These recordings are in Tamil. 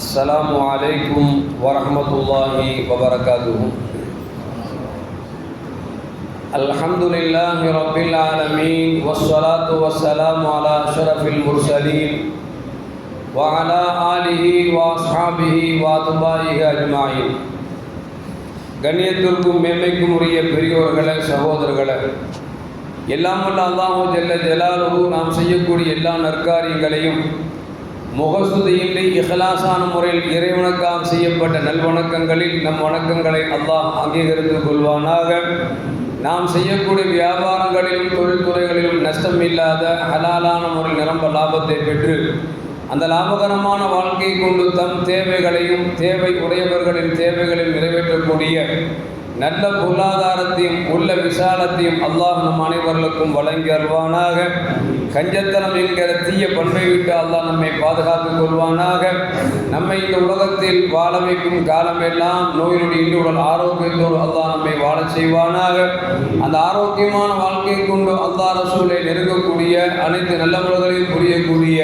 السلام عليكم ورحمة الله وبركاته الحمد لله رب العالمين والصلاة والسلام على أشرف المرسلين وعلى آله وأصحابه وأتباعه أجمعين கண்ணியத்திற்கும் மேன்மைக்கும் உரிய பெரியோர்களே சகோதரர்களே எல்லாம் வல்ல அல்லாஹு ஜல்ல ஜலாலுஹு நாம் செய்யக்கூடிய எல்லா நற்காரியங்களையும் முகஸ்துதியின்றி இஹலாசான முறையில் இறைவணக்கம் செய்யப்பட்ட நல்வணக்கங்களில் நம் வணக்கங்களை அல்லாஹ் அங்கீகரித்து கொள்வானாக. நாம் செய்யக்கூடிய வியாபாரங்களிலும் தொழில்துறைகளிலும் நஷ்டம் இல்லாத ஹலாலான முறையில் நிரம்ப லாபத்தை பெற்று அந்த லாபகரமான வாழ்க்கையை கொண்டு தம் தேவைகளையும் தேவை உடையவர்களின் தேவைகளையும் நிறைவேற்றக்கூடிய நல்ல பொருளாதாரத்தையும் உள்ள விசாலத்தையும் அல்லாஹ் நம் அனைவர்களுக்கும் வழங்கி அல்வானாக கஞ்சத்தனம் என்கிற தீய பண்பை விட்டு அல்லாஹ் நம்மை பாதுகாத்துக் கொள்வானாக. நம்மை இந்த உலகத்தில் வாழ வைக்கும் காலமெல்லாம் நோயினுடைய இன்று ஆரோக்கியத்தோடு அல்லாஹ் நம்மை வாழச் செய்வானாக. அந்த ஆரோக்கியமான வாழ்க்கையை கொண்டு அல்லாஹ் ரசூலை நெருங்கக்கூடிய அனைத்து நல்லவர்களையும் புரியக்கூடிய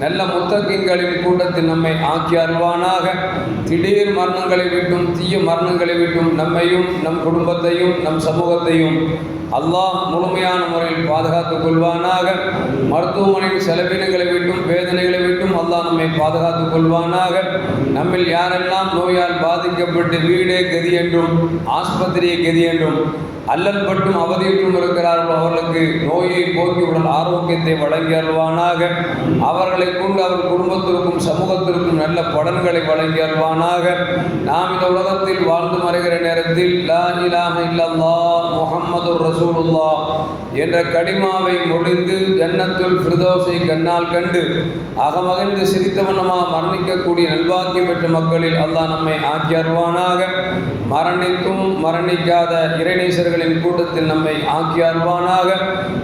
நல்ல முத்தகின்களின் கூட்டத்தில் நம்மை ஆக்கி அருள்வானாக. திடீர் மரணங்களை விட்டும் தீய மரணங்களை விட்டும் நம்மையும் நம் குடும்பத்தையும் நம் சமூகத்தையும் அல்லாஹ் முழுமையான முறையில் பாதுகாத்துக் கொள்வானாக. மருத்துவமனையின் செலவினங்களை விட்டும் வேதனைகளை விட்டும் அல்லாஹ் நம்மை பாதுகாத்துக் கொள்வானாக. நம்மில் யாரெல்லாம் நோயால் பாதிக்கப்பட்டு வீடே கதி என்றும் ஆஸ்பத்திரியை கதி என்றும் அல்லல் பட்டும் இருக்கிறார்கள். அவர்களுக்கு நோயை போக்கி உடல் ஆரோக்கியத்தை வழங்கி அல்வானாக அவர்களை கொண்டு அவர் குடும்பத்திற்கும் சமூகத்திற்கும் நல்ல பலன்களை வழங்கி அல்வானாக நாம் இந்த உலகத்தில் வாழ்ந்து மறைகிற நேரத்தில் லா இலாஹ இல்லல்லா முகம்மது ரசூலுல்லா என்ற கடிமாவை முடிந்து ஜன்னத்துள் ஃபிர்தோஸை கண்ணால் கண்டு அகமகிழ்ந்து சிரித்தவனமாக மரணிக்கக்கூடிய நல்வாக்கியம் பெற்ற மக்களில் அல்லாஹ் நம்மை ஆக்கி அருவானாக மரணித்தும் மரணிக்காத இறைநேசர்களின் கூட்டத்தில் நம்மை ஆக்கி அருள்வானாக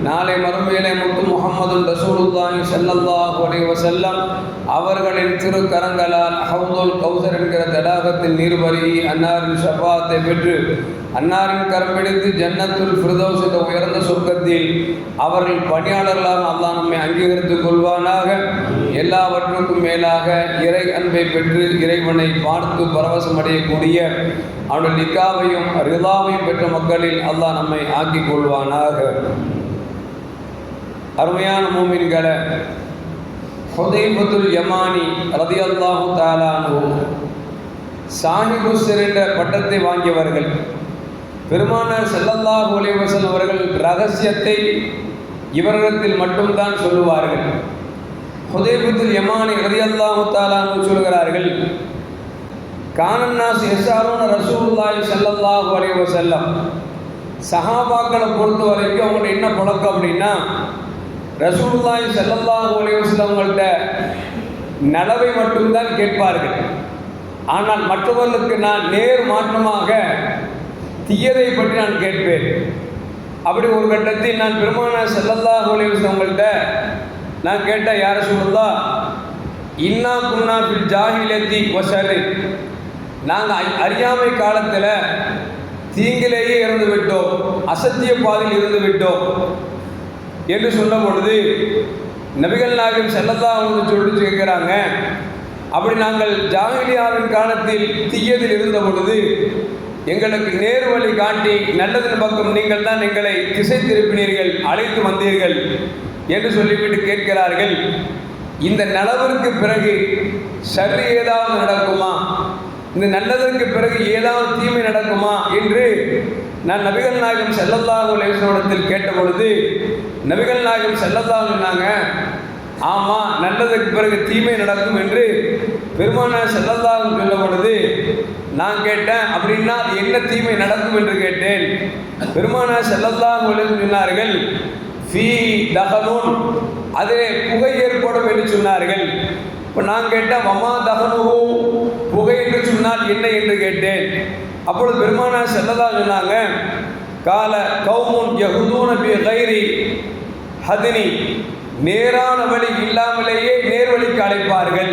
நாளை மறுமையிலே முத்து முகமது ரசூலுல்லாஹி சல்லல்லாஹு அலைஹி வஸல்லம் அவர்களின் திருக்கரங்களால் ஹவுதுல் கௌசர் என்கிற தடாகத்தில் நீர் பருகி அன்னாரின் ஷபாத்தை பெற்று அன்னாரின் கரம் பிடித்து ஜன்னத்துல் ஃபிர்தௌஸ் இந்த உயர்ந்த சொர்க்கத்தில் அவர்கள் பணியாளர்களாக அல்லா நம்மை அங்கீகரித்துக் கொள்வானாக. எல்லாவற்றுக்கும் மேலாக இறை அன்பை பெற்று இறைவனை பார்த்து பரவசம் அடையக்கூடிய அவனுடைய நிக்காவையும் ரிதாவையும் பெற்ற மக்களில் அல்லாஹ் நம்மை ஆக்கிக் கொள்வானாக. அருமையான மூமின்களை ஹுதைபத்துல் யமானி ரதியல்லாஹு தாலானு சாஹிபுஸ்ஸர் என்ற பட்டத்தை வாங்கியவர்கள் பெருமானார் செல்லல்லா அலைஹி அவர்கள் ரகசியத்தை இவரிடத்தில் மட்டும்தான் சொல்லுவார்கள். ஹுதைபத்துல் யமானி ஹரியல்லா தாலானு சொல்கிறார்கள் கானன்னாஸ் எஸ்ஆரோன ரசூல்லாய் ஸல்லல்லாஹு அலைஹி செல்லம் சஹாபாக்களை பொறுத்த வரைக்கும் அவங்கள்ட்ட என்ன பழக்கம் அப்படின்னா ரசூல்லாய் ஸல்லல்லாஹு அலைஹி செல்லவங்கள்ட்ட அவங்கள்ட்ட நலவை மட்டும்தான் கேட்பார்கள். ஆனால் மற்றவர்களுக்கு நான் நேர் மாற்றமாக தீயதை பற்றி நான் கேட்பேன். அப்படி ஒரு கட்டத்தில் நான் பெருமான செல்லல்லா அலைஹி அவங்கள்ட்ட நான் கேட்டேன் யாரை சொல்லுதா இன்னா குன்னா பில் ஜாஹிலத்தி வசரு நாங்கள் அறியாமை காலத்தில் தீங்கிலேயே இறந்து விட்டோம் அசத்திய பாதையில் இருந்து விட்டோம் என்று சொன்ன பொழுது நபிகள் நாயகம் செல்லல்லா வந்து சொல்லிட்டு கேட்குறாங்க. அப்படி நாங்கள் ஜாகிலியாவின் காலத்தில் தீயதில் இருந்த பொழுது எங்களுக்கு நேர் வழி காட்டி நல்லதன் பக்கம் நீங்கள் தான் எங்களை திசை திருப்பினீர்கள் அழைத்து வந்தீர்கள் என்று சொல்லிவிட்டு கேட்கிறார்கள். இந்த நலவிற்கு பிறகு சரி ஏதாவது நடக்குமா? இந்த நல்லதற்கு பிறகு ஏதாவது தீமை நடக்குமா? என்று நான் நபிகள் நாயகம் செல்லல்லாஹு அலைவசத்தில் கேட்ட பொழுது நபிகள் நாயகம் செல்லல்லா ஆமாம் நல்லதுக்கு பிறகு தீமை நடக்கும் என்று பெருமான செல்லல்லாஹு சொல்லும் பொழுது நான் கேட்டேன் அப்படின்னா அது என்ன தீமை நடக்கும் என்று கேட்டேன். பெருமானா செல்லல்லாஹு சொன்னார்கள் ஃபீ தகனூன் அதிலே புகை ஏற்படும் என்று சொன்னார்கள். இப்போ நான் கேட்டேன் வமா தகனு புகை என்று சொன்னால் என்ன என்று கேட்டேன். அப்பொழுது பெருமானா செல்லதா சொன்னாங்க கால கௌமுன் யகுதூன பி கைரி ஹதினி. நேரான வழி இல்லாமலேயே நேர்வழிக்கு அழைப்பார்கள்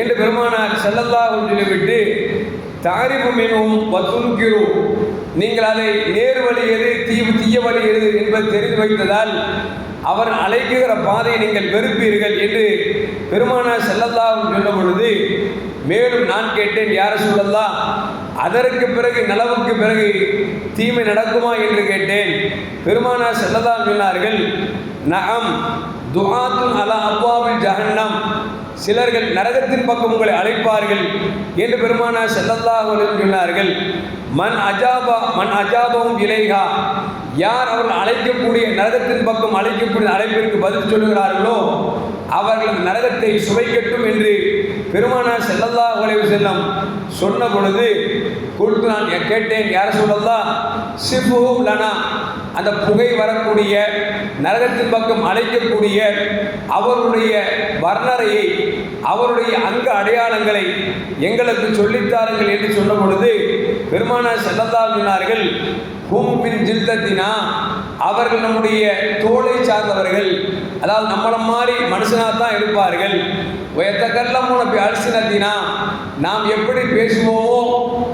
என்று பெருமானார் செல்லல்லா சொல்லிவிட்டு தாரிபு மிகவும் வத்துன்கிரு. நீங்கள் அதை நேர் வழி எது தீ தீய வழி எது என்பது தெரிந்து வைத்ததால் அவர் அழைக்குகிற பாதையை நீங்கள் வெறுப்பீர்கள் என்று பெருமானார் செல்லல்லா சொல்லும் பொழுது மேலும் நான் கேட்டேன் யார சொல்லலாம் அதற்கு பிறகு நலவுக்கு பிறகு தீமை நடக்குமா என்று கேட்டேன். பெருமானா செல்லதான் சொன்னார்கள் நகம் துஆத்துன் அலா அப்பாவின் ஜஹன்னம். சிலர்கள் நரகத்தின் பக்கம் உங்களை அழைப்பார்கள் என்று பெருமானா செல்லல்லாஹ் சொன்னார்கள். மண் அஜாபா மண் அஜாபவும் இலைகா யார் அவர்கள் அழைக்கக்கூடிய நரகத்தின் பக்கம் அழைக்கக்கூடிய அழைப்பிற்கு பதில் சொல்லுகிறார்களோ அவர்கள் நரகத்தை சுவைக்கட்டும் என்று பெருமானா செல்லல்லா உலக செல்லம் சொன்ன பொழுது கொடுத்து நான் கேட்டேன் யார் சொல்லலாம் சிபுவும் லனா. அந்த புகை வரக்கூடிய நரகத்தின் பக்கம் அழைக்கக்கூடிய அவருடைய வர்ணரையை அவருடைய அங்க அடையாளங்களை எங்களுக்கு சொல்லித்தாருங்கள் என்று சொன்ன பொழுது பெருமானா செல்லல்லா சொன்னார்கள் ஹும் பின் ஜில்தத்தினா அவர்கள் நம்முடைய தோலை சார்ந்தவர்கள். அதாவது நம்மளை மாதிரி மனுஷனாக தான் இருப்பார்கள். உயர்த்தக்கெல்லாம் உனக்கு அரிசினத்தினா நாம் எப்படி பேசுவோமோ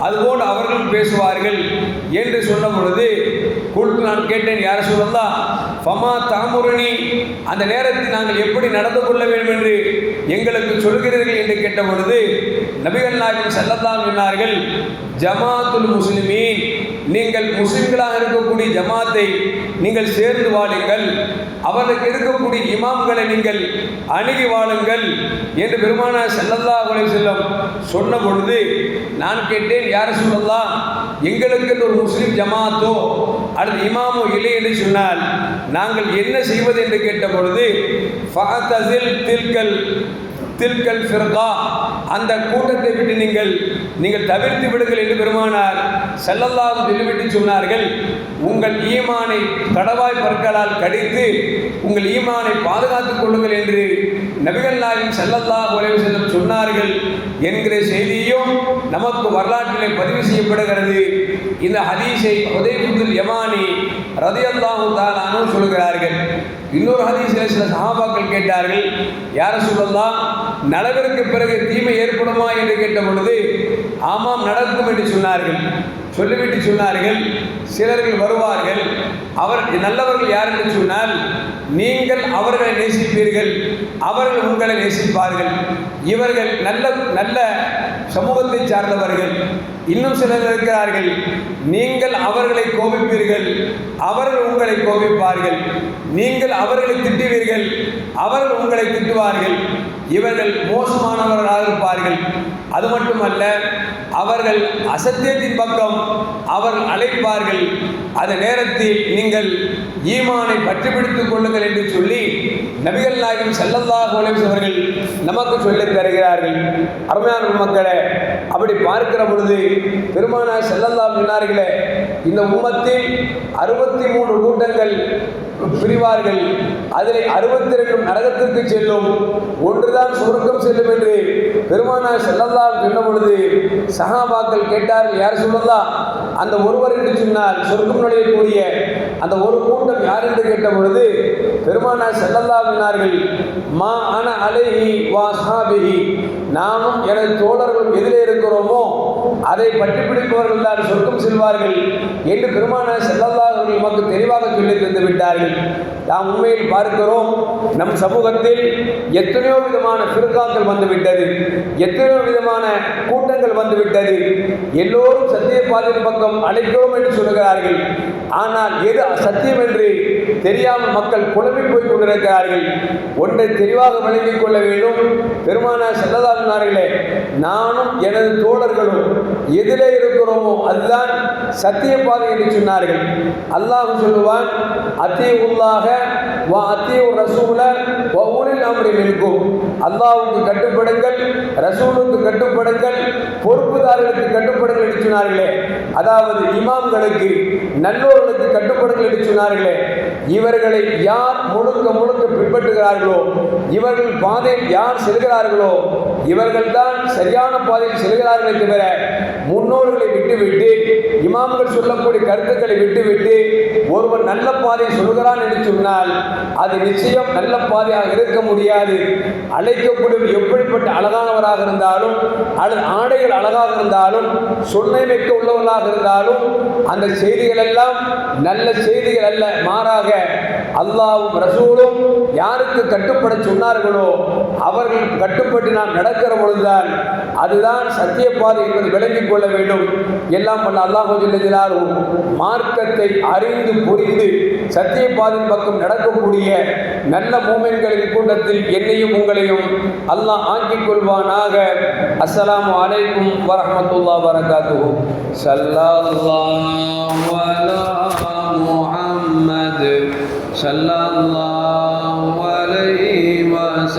அதுபோல் அவர்களும் பேசுவார்கள் என்று சொன்ன பொழுது கொடுத்து நான் கேட்டேன் யாரை சொல்லலாம் ஃபமா தாமுரணி அந்த நேரத்தில் நாங்கள் எப்படி நடந்து கொள்ள வேண்டும் என்று எங்களுக்கு சொல்கிறீர்கள்? என்று கேட்ட பொழுது நபிகள் நாயகம் செல்லத்தான் சொன்னார்கள் ஜமாத்துல் முஸ்லிமீன் நீங்கள் முஸ்லிம்களாக இருக்கக்கூடிய ஜமாத்தை நீங்கள் சேர்ந்து வாழுங்கள். அவர்களுக்கு இருக்கக்கூடிய இமாம்களை நீங்கள் அணுகி வாழுங்கள் என்று பெருமான செல்லல்லா உலை செல்லம் சொன்ன பொழுது நான் கேட்டேன் யார் சொல்லலாம் எங்களுக்கு ஒரு முஸ்லிம் ஜமாத்தோ அல்லது இமாமோ இல்லை என்று சொன்னால் நாங்கள் என்ன செய்வது? என்று கேட்ட பொழுது ஃபஅத்தஸில் தில்கல் தில்கல் ஃபிர்கா அந்த கூட்டத்தை விட்டு நீங்கள் நீங்கள் தவிர்த்து விடுங்கள் என்று பெருமானார் செல்லல்லாஹு சொல்லிவிட்டு சொன்னார்கள். உங்கள் ஈமானை கடவாய் பற்களால் கடித்து உங்கள் ஈமானை பாதுகாத்துக் கொள்ளுங்கள் என்று நபிகள் நாயகம் செல்லல்லா உலகம் செல்லும் சொன்னார்கள் என்கிற செய்தியும் நமக்கு வரலாற்றிலே பதிவு செய்யப்படுகிறது. இந்த ஹதீஸை உதயபுத்துல் யமானி ரதியல்லாஹும் தானானும் சொல்கிறார்கள் இன்னொரு ஹதீஸில் சில சஹாபாக்கள் கேட்டார்கள் யார சொல்லலாம் நலவிற்கு பிறகு தீமை ஏற்படுமா? என்று கேட்ட பொழுது ஆமாம் நடக்கும் என்று சொன்னார்கள். சொல்லிவிட்டு சொன்னார்கள். சிலர்கள் வருவார்கள். அவர் நல்லவர்கள் யார்? என்று சொன்னால் நீங்கள் அவர்களை நேசிப்பீர்கள். அவர்கள் உங்களை நேசிப்பார்கள். இவர்கள் நல்ல நல்ல சமூகத்தை சார்ந்தவர்கள். இன்னும் சிலர் இருக்கிறார்கள். நீங்கள் அவர்களை கோபிப்பீர்கள். அவர்கள் உங்களை கோபிப்பார்கள். நீங்கள் அவர்களை திட்டுவீர்கள். அவர்கள் உங்களை திட்டுவார்கள். இவர்கள் மோசமானவர்களாக இருப்பார்கள். அது மட்டுமல்ல அவர்கள் அசத்தியத்தின் பக்கம் அவர்கள் அழைப்பார்கள். அந்த நேரத்தில் நீங்கள் ஈமானை பற்றி பிடித்துக் கொள்ளுங்கள் என்று சொல்லி நபிகள் நாயகம் செல்லல்லாஹ் அவர்கள் நமக்கு சொல்லித் தருகிறார்கள். அருமையான மக்களே அப்படி பார்க்கிற பொழுது பெருமானார் செல்லல்லா சொன்னார்களே இந்த உம்மத்தில் அறுபத்தி மூன்று கூட்டங்கள் பிரிவார்கள். அதில் அறுபத்தி ரெண்டும் நரகத்திற்கு செல்லும். ஒன்றுதான் சுருக்கம் செல்லும் என்று பெருமானார் செல்லல்லாம் சொன்ன பொழுது சகாபாக்கள் கேட்டார்கள் யார் சொல்லலாம் அந்த ஒருவர் என்று சொன்னால் சொர்க்கம் நுழையக்கூடிய அந்த ஒரு கூட்டம் யார் என்று கேட்ட பொழுது பெருமானார் செல்லல்லா சொன்னார்கள் மா அன அலைஹி வா சாபிஹி நாமும் எனது தோழர்களும் எதிலே இருக்கிறோமோ? அதை பற்றி பிடிப்பவர்கள் தான் சொர்க்கம் செல்வார்கள் என்று பெருமான செல்லல்லாதவர்கள் நமக்கு தெளிவாக சொல்லி தந்து விட்டார்கள். நாம் உண்மையில் பார்க்கிறோம் நம் சமூகத்தில் எத்தனையோ விதமான பிறக்காக்கள் வந்துவிட்டது எத்தனையோ விதமான வந்துவிட்டது. எல்லோரும் சத்தியபாதின் பக்கம் அழைக்கிறோம் என்று சொல்லுகிறார்கள். ஆனால் எது சத்தியம் என்று தெரியாமல் மக்கள் குழம்பி போய் கொண்டிருக்கிறார்கள். ஒன்றை தெளிவாக விளங்கிக் கொள்ள வேண்டும். பெருமானார் செல்லதாவினார்களே நானும் எனது தோழர்களும் எதிலே இருக்கிறோமோ அதுதான் சத்திய பாதை என்று சொன்னார்கள். அல்லாஹ் சொல்லுவான் அத்திய உள்ளாக வா அத்திய ரசூல ஒவ்வொன்றில் நம்முடைய இருக்கும் அல்லாவுக்கு கட்டுப்படுங்கள் ரசூலுக்கு கட்டுப்படுங்கள் பொறுப்புதாரர்களுக்கு கட்டுப்படுங்கள் என்று சொன்னார்களே. அதாவது இமாம்களுக்கு நல்லோர்களுக்கு கட்டுப்படுங்கள் என்று சொன்னார்களே. இவர்களை யார் முழுக்க முழுக்க பின்பற்றுகிறார்களோ இவர்கள் பாதையில் யார் செல்கிறார்களோ இவர்கள்தான் சரியான பாதையில் செல்கிறார்களே தவிர முன்னோர்களை விட்டுவிட்டு இமாம்கள் சொல்லக்கூடிய கருத்துக்களை விட்டுவிட்டு ஒருவன் நல்ல பாதையை சொல்கிறான் என்று சொன்னால் அது நிச்சயம் நல்ல பாதையாக இருக்க முடியாது. அழைக்கப்படும் எப்படிப்பட்ட அழகானவராக இருந்தாலும் அல்லது ஆடைகள் அழகாக இருந்தாலும் சொன்னை மிக்க உள்ளவர்களாக இருந்தாலும் அந்த செய்திகள் எல்லாம் நல்ல செய்திகள் அல்ல மாறாக அல்லாவும் ரசூலும் யாருக்கு கட்டுப்பட சொன்னார்களோ அவர்கள் கட்டுப்பட்டு நாம் நடக்கிற பொழுதுதான் அதுதான் சத்தியப்பாதை பாதை விளங்கிக் கொள்ள வேண்டும். எல்லாம் பண்ண அல்லாஹ் ஜில்லாலும் மார்க்கத்தை அறிந்து புரிந்து சத்திய பக்கம் நடக்கக்கூடிய நல்ல மூமென்களின் கூட்டத்தில் என்னையும் உங்களையும் அல்லாஹ் ஆக்கிக் கொள்வானாக. அஸ்லாம் அலைக்கும் வரமத்துல்லா வரகாத்து சல்லாஹ் அலா முஹம்மது. ஸல்லல்லாஹு